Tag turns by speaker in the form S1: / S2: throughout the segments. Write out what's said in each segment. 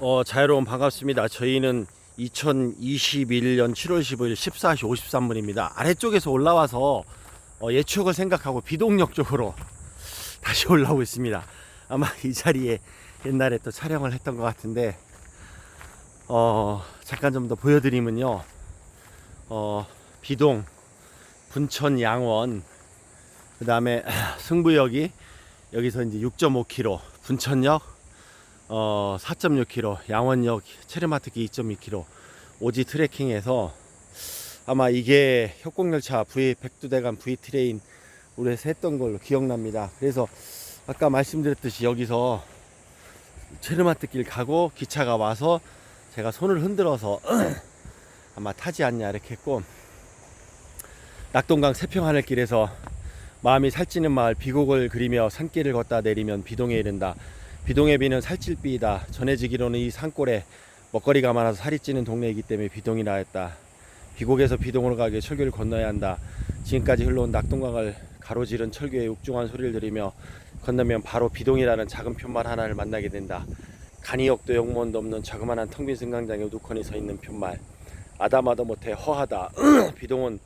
S1: 어, 자유로운 반갑습니다. 저희는 2021년 7월 15일 14시 53분입니다. 아래쪽에서 올라와서 어, 예측을 생각하고 비동력 쪽으로 다시 올라오고 있습니다. 아마 이 자리에 옛날에 또 촬영을 했던 것 같은데 어, 잠깐 좀 더 보여드리면요. 어, 비동, 분천 양원, 그 다음에 승부역이 여기서 이제 6.5km, 분천역 어, 4.6km, 양원역 체르마트기 2.2km 오지 트레킹에서 아마 이게 협곡열차 V 백두대간 V 트레인 우리에서 했던 걸로 기억납니다. 그래서 아까 말씀드렸듯이 여기서 체르마트길 가고 기차가 와서 제가 손을 흔들어서 아마 타지 않냐 이렇게 했고 낙동강 세평하늘길에서 마음이 살찌는 마을 비곡을 그리며 산길을 걷다 내리면 비동에 이른다. 비동의 비는 살찔비이다. 전해지기로는 이 산골에 먹거리가 많아서 살이 찌는 동네이기 때문에 비동이라 했다. 비곡에서 비동으로 가기 위해 철교를 건너야 한다. 지금까지 흘러온 낙동강을 가로지른 철교의 욱중한 소리를 들으며 건너면 바로 비동이라는 작은 편말 하나를 만나게 된다. 간이역도 영문도 없는 자그마한 텅빈 승강장에 우두커니 서 있는 편말. 아다마도 못해 허하다. 비동은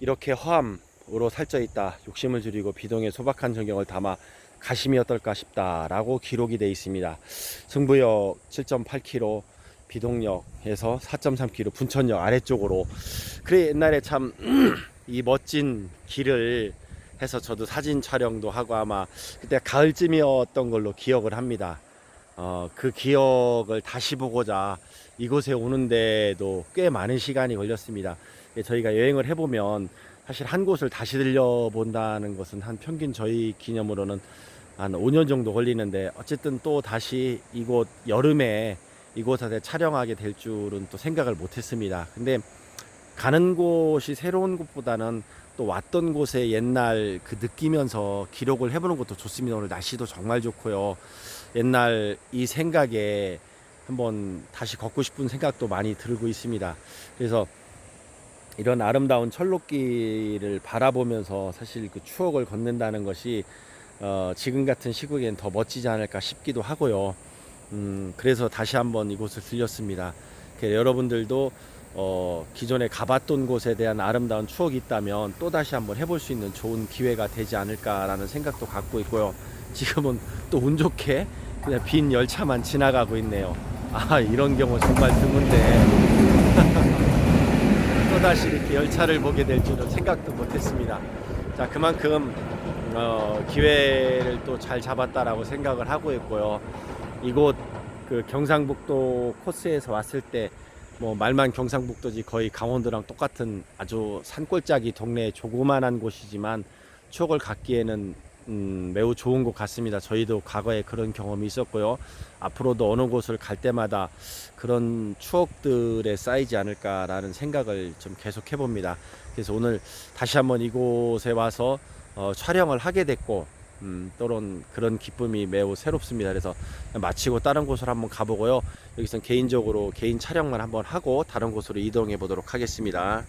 S1: 이렇게 허함으로 살쪄 있다. 욕심을 줄이고 비동의 소박한 전경을 담아 가심이 어떨까 싶다라고 기록이 되어 있습니다. 승부역 7.8km, 비동역에서 4.3km, 분천역 아래쪽으로. 그래 옛날에 참 이 멋진 길을 해서 저도 사진 촬영도 하고 아마 그때 가을쯤이었던 걸로 기억을 합니다. 어, 그 기억을 다시 보고자 이곳에 오는데도 꽤 많은 시간이 걸렸습니다. 예, 저희가 여행을 해보면 사실 한 곳을 다시 들려본다는 것은 한 평균 저희 기념으로는 한 5년 정도 걸리는데 어쨌든 또 다시 이곳 여름에 이곳에 촬영하게 될 줄은 또 생각을 못 했습니다. 근데 가는 곳이 새로운 곳보다는 또 왔던 곳에 옛날 그 느끼면서 기록을 해보는 것도 좋습니다. 오늘 날씨도 정말 좋고요. 옛날 이 생각에 한번 다시 걷고 싶은 생각도 많이 들고 있습니다. 그래서 이런 아름다운 철로길을 바라보면서 사실 그 추억을 걷는다는 것이 어, 지금 같은 시국엔 더 멋지지 않을까 싶기도 하고요. 음, 그래서 다시 한번 이곳을 들렸습니다. 여러분들도 어, 기존에 가봤던 곳에 대한 아름다운 추억이 있다면 또 다시 한번 해볼 수 있는 좋은 기회가 되지 않을까라는 생각도 갖고 있고요. 지금은 또 운 좋게 그냥 빈 열차만 지나가고 있네요. 아 이런 경우 정말 드문데 또다시 이렇게 열차를 보게 될 줄은 생각도 못했습니다. 자 그만큼 어, 기회를 또 잘 잡았다라고 생각을 하고 있고요. 이곳 그 경상북도 코스에서 왔을 때 뭐 말만 경상북도지 거의 강원도랑 똑같은 아주 산골짜기 동네 조그만한 곳이지만 추억을 갖기에는 음, 매우 좋은 곳 같습니다. 저희도 과거에 그런 경험이 있었고요. 앞으로도 어느 곳을 갈 때마다 그런 추억들에 쌓이지 않을까라는 생각을 좀 계속 해봅니다. 그래서 오늘 다시 한번 이곳에 와서 어, 촬영을 하게 됐고 음, 또는 그런 기쁨이 매우 새롭습니다. 그래서 마치고 다른 곳으로 한번 가보고요. 여기서 개인적으로 개인 촬영만 한번 하고 다른 곳으로 이동해 보도록 하겠습니다.